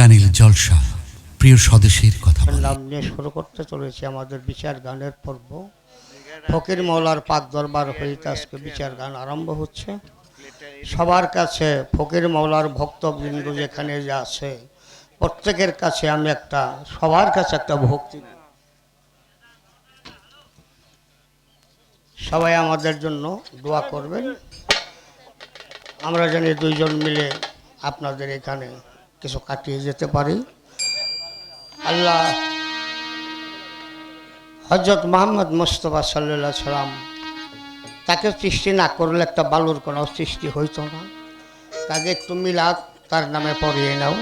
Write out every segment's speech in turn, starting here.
Channel জলসা, প্রিয় স্বদেশের কথা নাম নিয়ে শুরু করতে চলেছি আমাদের বিচার গানের পর্ব। ফকির মৌলার পাক দরবার হইতে আজকে বিচার গান আরম্ভ হচ্ছে। সবার কাছে ফকির মৌলার ভক্তবৃন্দ যেখানে যে আছে, প্রত্যেকের কাছে আমি একটা, সবার কাছে একটা ভক্তি সবাই আমাদের জন্য দোয়া করবেন। আমরা জানি দুইজন মিলে আপনাদের এখানে কিছু কাটিয়ে যেতে পারি। আল্লাহ হজরত মোহাম্মদ মুস্তফা সাল্লা সাল্লাম তাকে সৃষ্টি না করলে একটা বালুর কোনো সৃষ্টি হইতো না। তাকে একটু মিলাদ তার নামে পড়িয়ে নাও।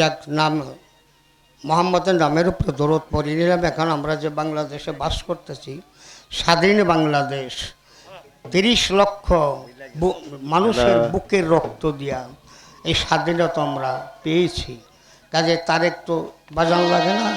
যাক নাম মোহাম্মদের নামের উপরে দরদ পড়িয়ে নিলাম এখন আমরা যে বাংলাদেশে বাস করতেছি স্বাধীন বাংলাদেশ তিরিশ লক্ষ মানুষের বুকের রক্ত দিয়া এই স্বাধীনতা আমরা পেয়েছি। কাজে তার একটু বাজান লাগে না?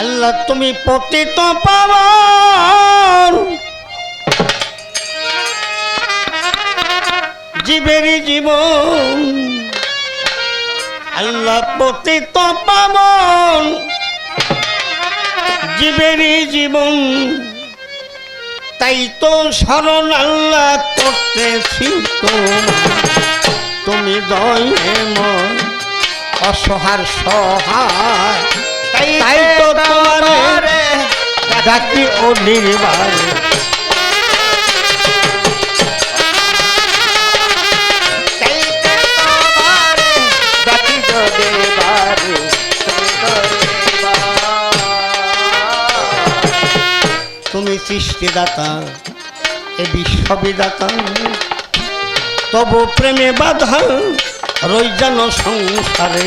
আল্লাহ, তুমি পতিত পাওয়ার। জীবেরই জীবন। আল্লাহ পতিত পাবন জীবেরই জীবন। তাই তো স্মরণ আল্লাহ করতেছি তুমি দয়ে মন, অসহার সহায়। তাই তো তোমার ডাকি তুমি সৃষ্টিদাতা এ বিশ্ববিদাতা। তবু প্রেমে বাধা রই যেন সংসারে।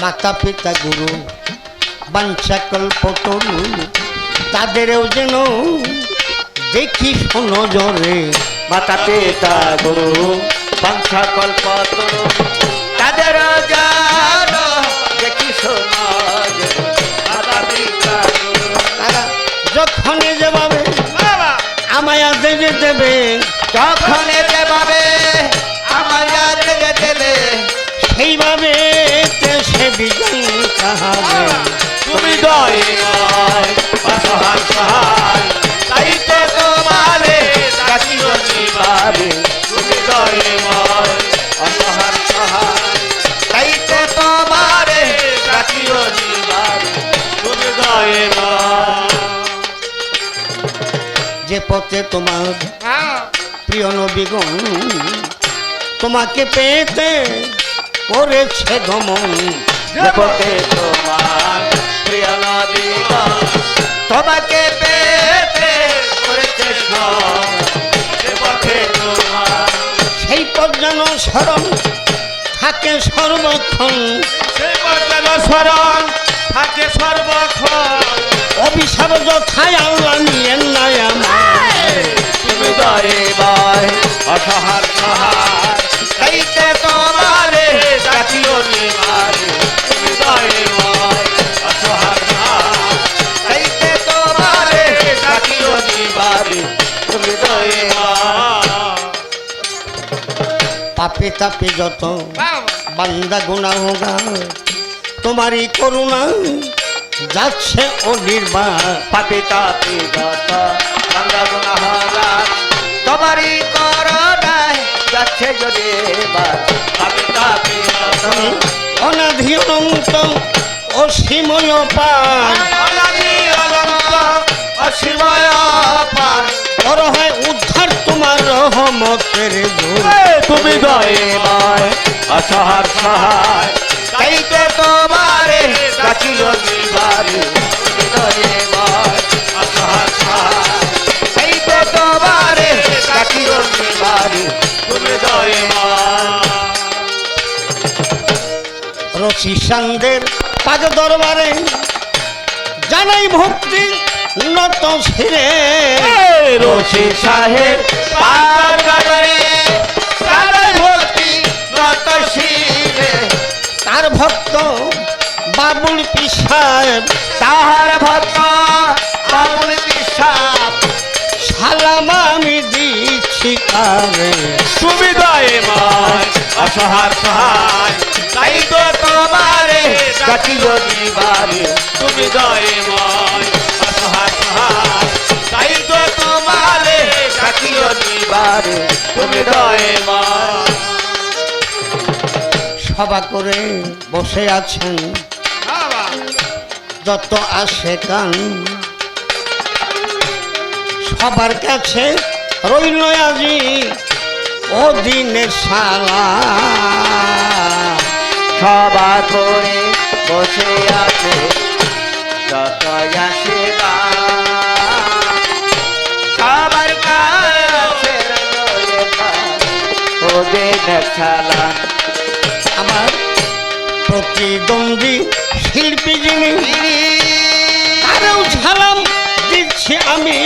মাতা পিতা গুরু বাঞ্ছা কল্পতরু তাদেরও যেন দেখি শোনো জরে মাতা পিতা গুরু পঞ্চা কল্প তাদের দেখি পিতা যখনই যেভাবে আমায় দেবে দেবে যখন যেভাবে আমার লেগে দেবে সেইভাবে তে সে বিজ্ঞান কাহাবে তুমি দয়াময় অসহায় সহায়। তাইতে তোমারে কাটিও নিবারে তুমি দয়াময় অসহায় সহায়। তাইতে তোমারে কাটিও নিবারে তুমি দয়াময় যে পথে তোমার প্রিয় নবীগণ তোমাকে পেতে করেছে গমন জগতে তোমার প্রিয় নবীগণ তোমাকে পেতে করেছে জগতে তোমার। সেই পথ যেন স্মরণ থাকে সর্বক্ষণ। সেই বর্তমান স্মরণ থাকে সর্বক্ষণ। অভিশাপ যথায় আল্লাহ নিয়ে নাই আমার তুমি দরে বয় অসহার সহায়। পাপে তাপে যত বান্দা গুণা হোগা তোমারই করুণা যাচ্ছে ও নির্বাণ পাপিতা পিদত গঙ্গা গুণাহারা তোমারই করোনায় যাচ্ছে যদি এবার। পাপিতা পিদত অনাধি অনন্ত অসীময় অনন্ত অসীময় পার। বড় হয় উদ্ধার তোমার রহমতের তুমি দয়েময় অসহার সহায়। তাইতে তোমারে ডাকিল দিবারে তুমি অসহার সহায়। তাইতে তোমারে ডাকিল দিবারে তুমি দয়েময় রশি সান্দের পাদ দরবারে জানাই ভক্তি। নত ছিঁড়ে রশি সাহেব পার করে সারাই ভক্তি নত শিরে। তার ভক্ত বাবুল পিসাব তাহার ভক্ত বাবুল বিশ্বাস সালাম আমি দিচ্ছি কারে। তুমি দয়েময় অসহার সহায় তাই তো তোমারে দিবারে তুমি দয়েময় অসহার সভা করে বসে আছেন। যত আসে কান। সবার কাছে রইল আজি ও দিনের সালা। সভা করে বসে আছে যত ওদের খেলা আমার প্রতিদ্বন্দ্বী শিল্পী যিনি তারেও ঝালাম দিচ্ছি আমি।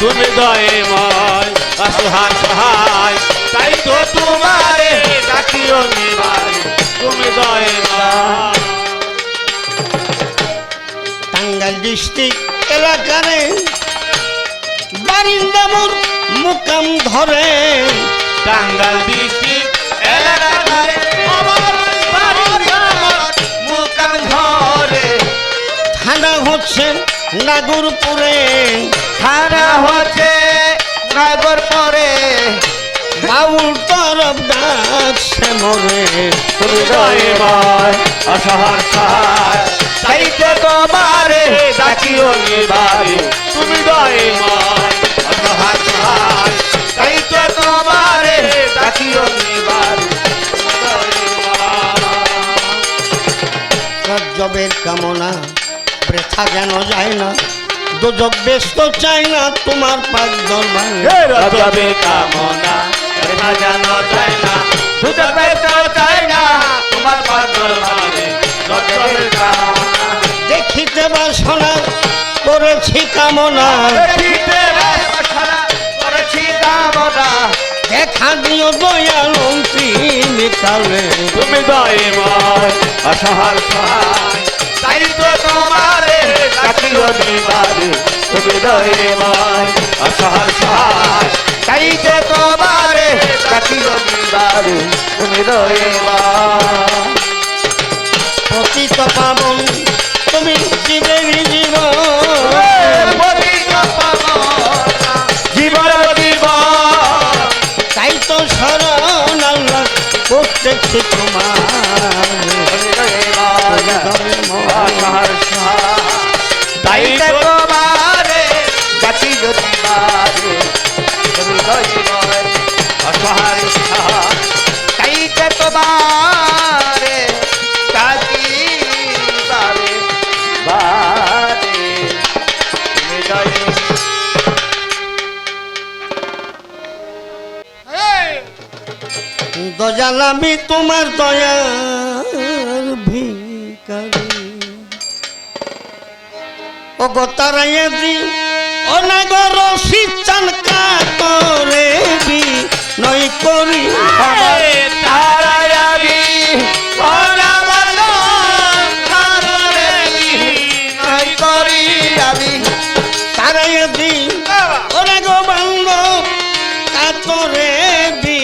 তুমি দয়ে ময় অসহার সহায়। তাই তো তোমারে ডাকিও নিবারে তুমি দয়ে ময় টাঙ্গাইল ডিস্ট্রিক্ট এলাকারে বারিন্দামুর মুকাম ধরে। টাঙ্গাল ডিস্ট্রিক্ট মুকাম ধরে। থানা হচ্ছে নাগরপুরে। থানা হচ্ছে নগর পরে। বাউল তরফ ডাকছে মরে তুমি দয়ময় অসহার সহায়। চাইতে তোমারে ডাকিও নিবারে তুমি দয়ময় অসহার সহায়। চাইতে তোমারে ডাকিও নিবারে। জবের কামনা বৃথা যেন যায় না। দুজক ব্যস্ত চাই না তোমার দরবার কামনা দেখা জানো চাই না। দুজন ব্যস্ত চাই না তোমার পাগল রজবের কামনা দেখিতে বাসনা করেছি কামনা। দেখিতে বাসনা করেছি কামনা। দেখা দিও দয়াল কালে তুমি দয়ময় অসহার সহায় তাই তো তোমারে ডাকিও নিবারে তুমি দয়ময় অসহার সহায় তাই তো তোমারে ডাকিও নিবারে তুমি দয়ময় পতিত পাবন তুমি জীবের জীব জীবন জীবন। তাই তো শরণ আল্লাহ করতেছি দয়াল আমি তোমার দয়ার ভিকারি ও গো তারাইয়ে দি অনাগর শীতান কাতরে বি নই করি তারায়াবি অনাবলো কারণে নাই করি আমি। তারাইয়ে দি ওরে গো বাঙ্গ কাতরে বি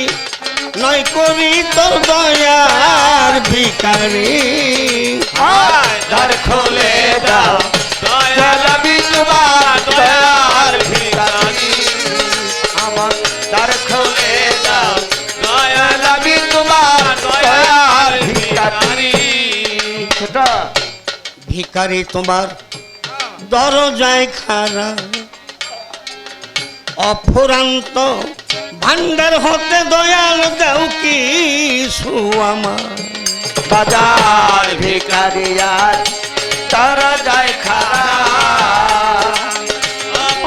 নই করি তোর দয়ার ভিকারি দ্বার খোলে দাও। ভিকারি তোমার দরজায় খারা অফুরান্ত ভান্ডার হতে দয়াল দেও কি আমার। বাজার ভিকারিয়ার তারা যায় খারা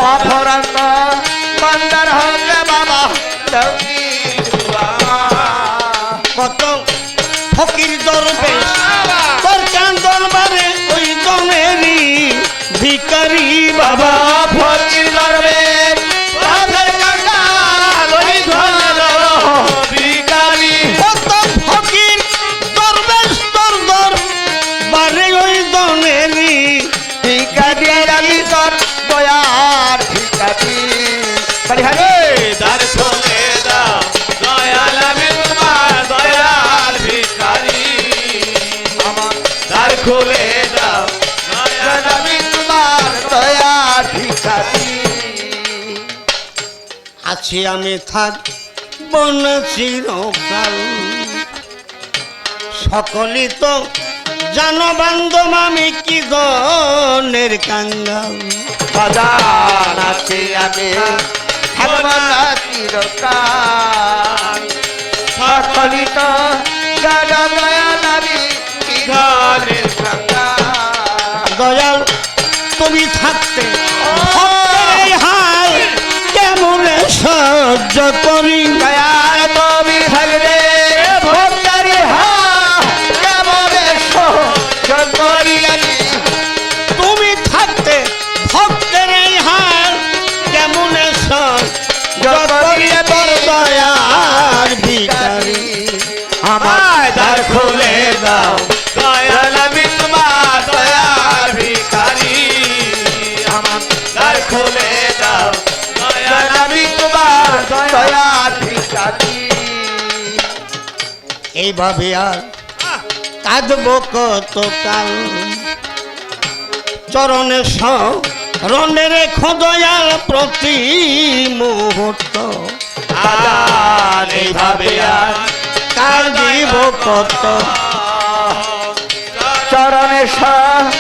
অপরান্ত বান্দার হলে বাবা দৌড়ি কত ফকির দরবেশ আছি আমি থাক বন চিরকাল। তো জানো বান্ধব, আমি কি গনের কাঙ্গাল? আছি আমি সর্বদা চিরকাল। সকলিত জয় দয়া নারী কি ঘরের কাঙ্গাল? দয়াল, তুমি থাকতে করি দয়াল তুমি থাকবে। ভক্তারি তুমি থাকতে ভক্তের হাল কেমন সহ্য করি তোর দয়ার ভিখারি। আমায় দ্বার খুলে দাও, দয়াল আমি তোমার দয়ার ভিখারি। আমার দ্বার খুলে দয়াল দয়ার ভিখারি এইভাবে আর কাঁদব কত কাল চরণে রণে রেখো দয়াল প্রতি মুহূর্ত। আর এইভাবে আর কাঁদিব কত? চরণে সনে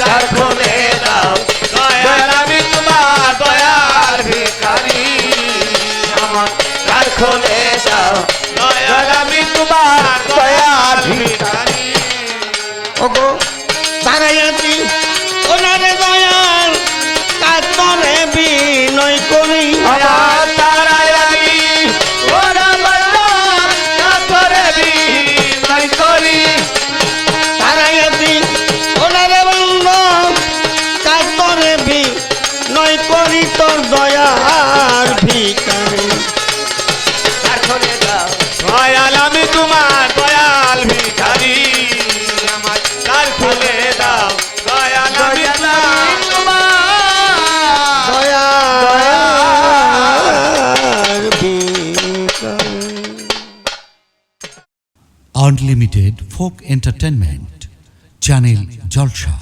আমায় তোর দয়ার ভিকারি দয়াল আমি তোমার দয়াল ভিখারি। আমার দ্বার খুলে দাও। দয়াল আমি unlimited folk entertainment channel Jalsha